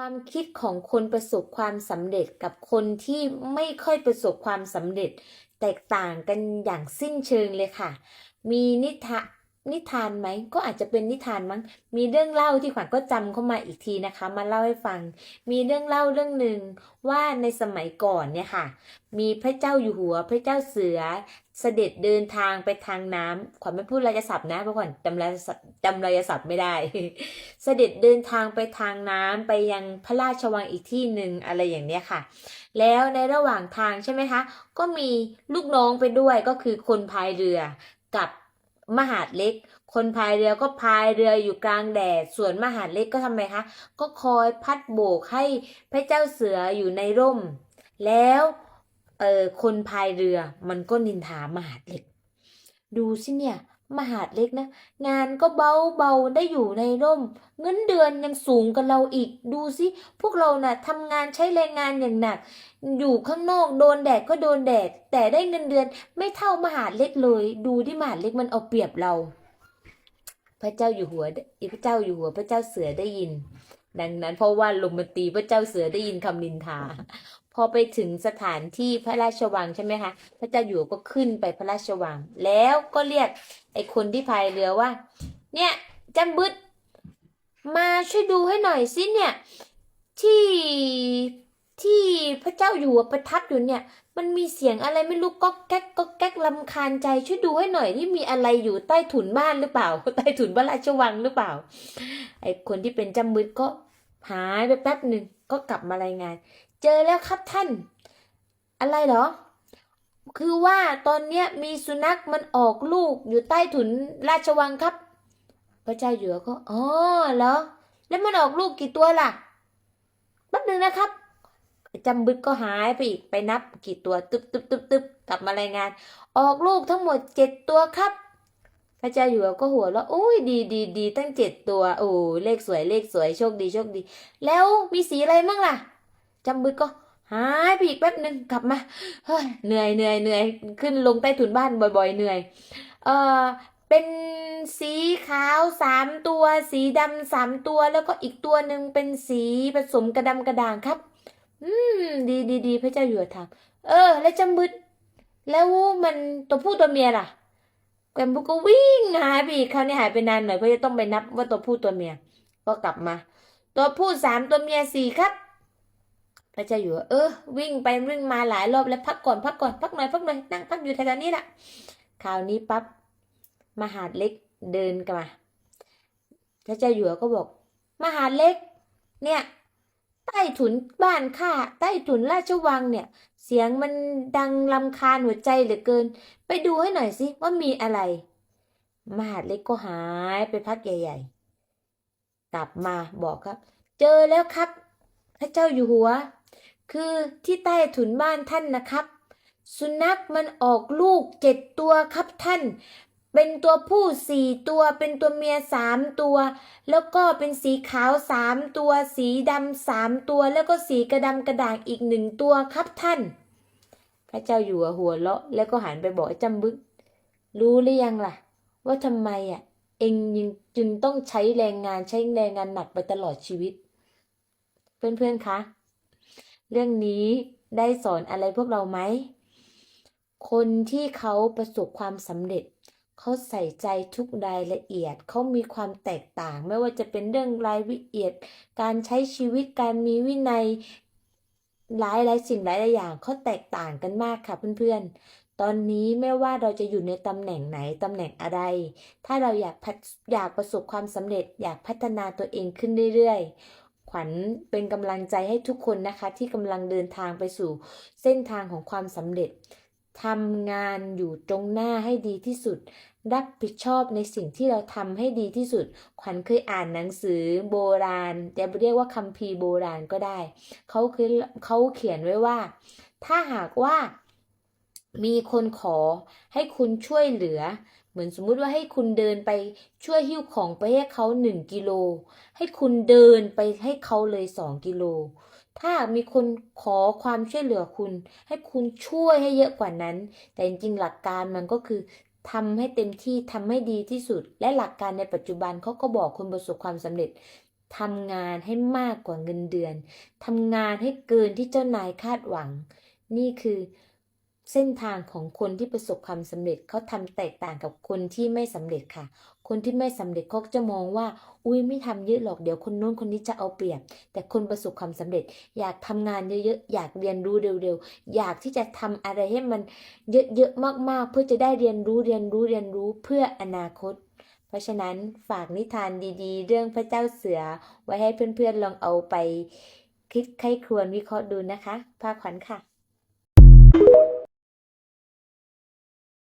ความคิดของคนประสบความสำเร็จกับคนที่ไม่ค่อยประสบความสำเร็จ แตกต่างกันอย่างสิ้นเชิงเลยค่ะ มีนิทา นิทานไหมก็อาจจะเป็นนิทานมั้งมีเรื่องเล่าที่ขวัญก็จำเข้ามาอีกทีนะคะ มาเล่าให้ฟัง มีเรื่องเล่าเรื่องหนึ่งว่าในสมัยก่อนเนี่ยค่ะ มีพระเจ้าอยู่หัว พระเจ้าเสือ เสด็จเดินทางไปทางน้ำขวัญไม่พูดรายศัพท์นะเพราะขวัญจำรายจำรายศัพท์ไม่ได้ เสด็จเดินทางไปทางน้ำไปยังพระราชวังอีกที่หนึ่งอะไรอย่างเนี้ยค่ะ แล้วในระหว่างทางใช่ไหมคะ ก็มีลูกน้องไปด้วยก็คือคนพายเรือกับ มหาดเล็ก คนพายเรือก็พายเรืออยู่กลางแดด ส่วนมหาดเล็กก็ทำไมคะ ก็คอยพัดโบกให้พระเจ้าเสืออยู่ในร่ม แล้วเออคนพายเรือมันก็นินทามหาดเล็ก ดูสิเนี่ย มหาดเล็กนะ งานก็เบาเบาได้อยู่ในร่ม เงินเดือนยังสูงกว่าเราอีกดูสิ พวกเราน่ะทำงานใช้แรงงานอย่างหนัก อยู่ข้างนอกโดนแดดก็โดนแดด แต่ได้เงินเดือนไม่เท่ามหาดเล็กเลย ดูที่มหาดเล็กมันเอาเปรียบเรา พระเจ้าอยู่หัวพระเจ้าอยู่หัวพระเจ้าเสือได้ยิน ดังนั้นเพราะว่าลมมันตีพระเจ้าเสือได้ยินคำนินทา พอไปถึงสถานที่พระราชวังใช่ไหมคะ พระเจ้าอยู่หัวก็ขึ้นไปพระราชวัง แล้วก็เรียกไอ้คนที่พายเรือว่า เนี่ยจำบึดมาช่วยดูให้หน่อยสิเนี่ยที่ที่พระเจ้าอยู่หัวประทับอยู่เนี่ย มันมีเสียงอะไรไม่รู้ก็แก๊กก็แก๊กลำคาญใจช่วยดูให้หน่อยที่มีอะไรอยู่ใต้ถุนบ้านหรือเปล่า ใต้ถุนพระราชวังหรือเปล่า ไอ้คนที่เป็นจำบึดก็ หายไปแป๊บหนึ่งก็กลับมารายงาน เจอแล้วครับท่าน อะไรเหรอ คือว่าตอนเนี้ยมีสุนัขมันออกลูกอยู่ใต้ถุนราชวังครับ พระเจ้าอยู่หัวก็อ๋อเหรอ แล้วมันออกลูกกี่ตัวล่ะแป๊บหนึ่งนะครับจำบึกก็หายไปอีกไปนับกี่ตัวตึบตึบตึบตึบกลับมารายงาน ออกลูกทั้งหมดเจ็ดตัวครับ พระเจ้าอยู่หัวก็หัวเราะโอ้ยดีดีดีตั้งเจ็ดตัว โอ้เลขสวยเลขสวยโชคดีโชคดี แล้วมีสีอะไรมั่งล่ะจำบึกก็หายไปอีกแป๊บหนึ่งกลับมาเฮ้ยเหนื่อยเหนื่อยเหนื่อยขึ้นลงใต้ถุนบ้านบ่อยๆเหนื่อย เออเป็นสีขาวสามตัว สีดำสามตัว แล้วก็อีกตัวหนึ่งเป็นสีผสมกระดำกระด่างครับ อืม ดีดีดีพระเจ้าอยู่หัวถามเออ แล้วจำบึดแล้วมันตัวผู้ตัวเมียล่ะ แกมบุก็วิ่งหายไปอีกคราวนี้หายไปนานหน่อยเพราะจะต้องไปนับว่าตัวผู้ตัวเมีย ก็กลับมา ตัวผู้สามตัวเมียสี่ครับ พระเจ้าอยู่เออ วิ่งไปวิ่งมาหลายรอบแล้วพักก่อนพักก่อนพักหน่อยพักหน่อยนั่งพักอยู่แถวนี้แหละคราวนี้ปั๊บมหาดเล็กเดินกลับมาพระเจ้าอยู่ก็บอก มหาดเล็ก เนี่ย ใต้ถุนบ้านข้าใต้ถุนราชวังเนี่ย เสียงมันดังรำคาญหัวใจเหลือเกิน ไปดูให้หน่อยสิว่ามีอะไร มหาดเล็กก็หายไปพักใหญ่ ๆ กลับมาบอกครับ เจอแล้วครับ พระเจ้าอยู่หัว คือที่ใต้ถุนบ้านท่านนะครับ สุนัขมันออกลูกเจ็ดตัวครับท่าน เป็นตัวผู้สี่ตัวเป็นตัวเมียสามตัว แล้วก็เป็นสีขาวสามตัว สีดำสามตัว แล้วก็สีกระดำกระด่างอีกหนึ่งตัวครับท่าน พระเจ้าอยู่หัวเราะแล้วก็หันไปบอกไอ้จำบึก รู้หรือยังล่ะ ว่าทำไมอะ เองยังจึงต้องใช้แรงงานใช้แรงงานหนักไปตลอดชีวิต เพื่อนๆคะเรื่องนี้ได้สอนอะไรพวกเราไหม คนที่เขาประสบความสำเร็จ เขาใส่ใจทุกรายละเอียด เขามีความแตกต่าง ไม่ว่าจะเป็นเรื่องรายละเอียด การใช้ชีวิต การมีวินัย หลายหลายสิ่งหลายหลายอย่างเขาแตกต่างกันมากค่ะเพื่อนๆ ตอนนี้ไม่ว่าเราจะอยู่ในตำแหน่งไหนตำแหน่งอะไร ถ้าเราอยากอยากประสบความสำเร็จ อยากพัฒนาตัวเองขึ้นเรื่อยๆ ขวัญเป็นกำลังใจให้ทุกคนนะคะ ที่กำลังเดินทางไปสู่เส้นทางของความสำเร็จ ทำงานอยู่ตรงหน้าให้ดีที่สุด รับผิดชอบในสิ่งที่เราทำให้ดีที่สุด ขวัญเคยอ่านหนังสือโบราณจะเรียกว่าคัมภีร์โบราณก็ได้เขาคือเขาเขียนไว้ว่า ถ้าหากว่ามีคนขอให้คุณช่วยเหลือ เหมือนสมมุติว่าให้คุณเดินไปช่วยหิ้วของไปให้เขาหนึ่งกิโลให้คุณเดินไปให้เขาเลยสองกิโล ถ้ามีคนขอความช่วยเหลือคุณ ให้คุณช่วยให้เยอะกว่านั้น แต่จริงๆหลักการมันก็คือทำให้เต็มที่ทำให้ดีที่สุด และหลักการในปัจจุบันเขาก็บอกคนประสบความสำเร็จทำงานให้มากกว่าเงินเดือนทำงานให้เกินที่เจ้านายคาดหวัง นี่คือ เส้นทางของคนที่ประสบความสำเร็จเขาทำแตกต่างกับคนที่ไม่สำเร็จค่ะ คนที่ไม่สำเร็จเขาจะมองว่า อุ้ยไม่ทำเยอะหรอกเดี๋ยวคนโน้นคนนี้จะเอาเปรียบ แต่คนประสบความสำเร็จ อยากทำงานเยอะๆอยากเรียนรู้เร็วๆอยากที่จะทำอะไรให้มันเยอะๆมากๆ เพื่อจะได้เรียนรู้เรียนรู้เรียนรู้เพื่ออนาคต เพราะฉะนั้นฝากนิทานดีๆ เรื่องพระเจ้าเสือ ไว้ให้เพื่อนๆลองเอาไป คิดไข้ครวญวิเคราะห์ดูนะคะ ภาคขวัญค่ะ